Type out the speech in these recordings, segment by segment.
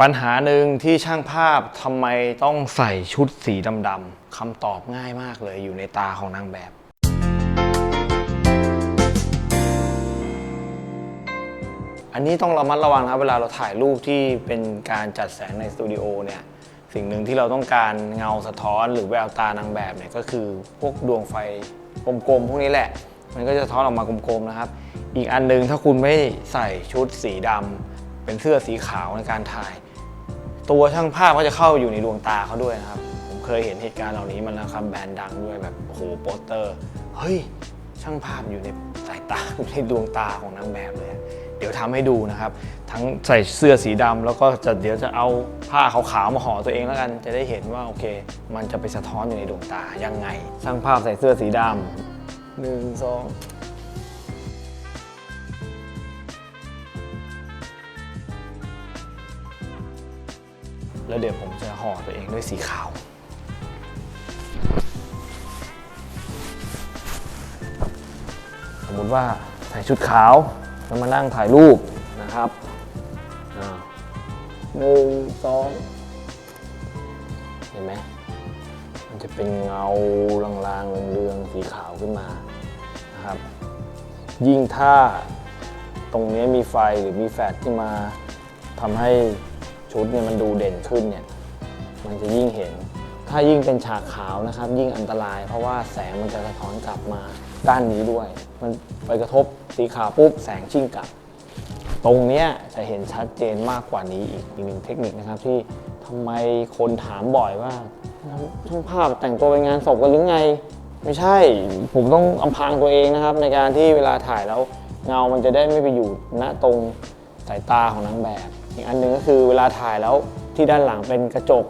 ปัญหาหนึ่งที่ช่างภาพทำไมต้องใส่ชุดสีดำๆคำตอบง่ายมากเลยอยู่ในตาของนางแบบ อันนี้ต้องระมัดระวังนะครับเวลาเราถ่ายรูปที่เป็นการจัดแสงในสตูดิโอเนี่ยสิ่งหนึ่งที่เราต้องการเงาสะท้อนหรือแววตานางแบบเนี่ยก็คือพวกดวงไฟกลมๆพวกนี้แหละ มันก็จะท้อนออกมากลมๆนะครับ อีกอันหนึงถ้าคุณไม่ใส่ชุดสีดำเป็นเสื้อสีขาวในการถ่าย ตัวช่างภาพก็จะเข้าอยู่ในดวงตาเขาด้วยนะครับ ผมเคยเห็นเหตุการณ์เหล่านี้มันนะครับแบรนด์ดังด้วยแบบโอ้โหโปสเตอร์ เฮ้ย ช่างภาพอยู่ในสายตาอยู่ในดวงตาของนางแบบเลย เดี๋ยวทำให้ดูนะครับ ทั้งใส่เสื้อสีดำแล้วก็จะเดี๋ยวจะเอาผ้าขาวๆมาห่อตัวเองแล้วกัน จะได้เห็นว่าโอเค มันจะไปสะท้อนอยู่ในดวงตายังไง ช่างภาพใส่เสื้อสีดำหนึ่งสอง แล้วเดี๋ยวผมจะห่อตัวเองด้วยสีขาว สมมติว่าใส่ชุดขาว แล้วมานั่งถ่ายรูปนะครับหนึ่งสองเห็นไหมมันจะเป็นเงาลางๆเรืองๆสีขาวขึ้นมานะครับ ยิ่งถ้าตรงนี้มีไฟหรือมีแฟลชที่มาทำให้ ชุดเนี่ยมันดูเด่นขึ้นเนี่ยมันจะยิ่งเห็น ถ้ายิ่งเป็นฉากขาวนะครับ ยิ่งอันตราย เพราะว่าแสงมันจะสะท้อนกลับมาด้านนี้ด้วย มันไปกระทบสีขาวปุ๊บแสงชิ่งกลับ ตรงเนี้ยจะเห็นชัดเจนมากกว่านี้อีกอีกหนึ่งเทคนิคนะครับที่ทำไมคนถามบ่อยว่าช่างภาพแต่งตัวไปงานศพกันหรือไง ไม่ใช่ผมต้องอำพรางตัวเองนะครับ ในการที่เวลาถ่ายแล้วเงามันจะได้ไม่ไปอยู่ณตรง สายตาของนางแบบ อีกอันหนึ่งก็คือเวลาถ่ายแล้วที่ด้านหลังเป็นกระจก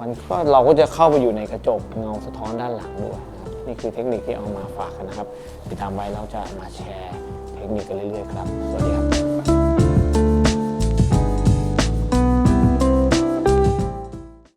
มันก็เราก็จะเข้าไปอยู่ในกระจกเงาสะท้อนด้านหลังด้วยนี่คือเทคนิคที่เอามาฝากกันนะครับ ติดตามไว้เราจะมาแชร์เทคนิคกันเรื่อยๆครับ สวัสดีครับ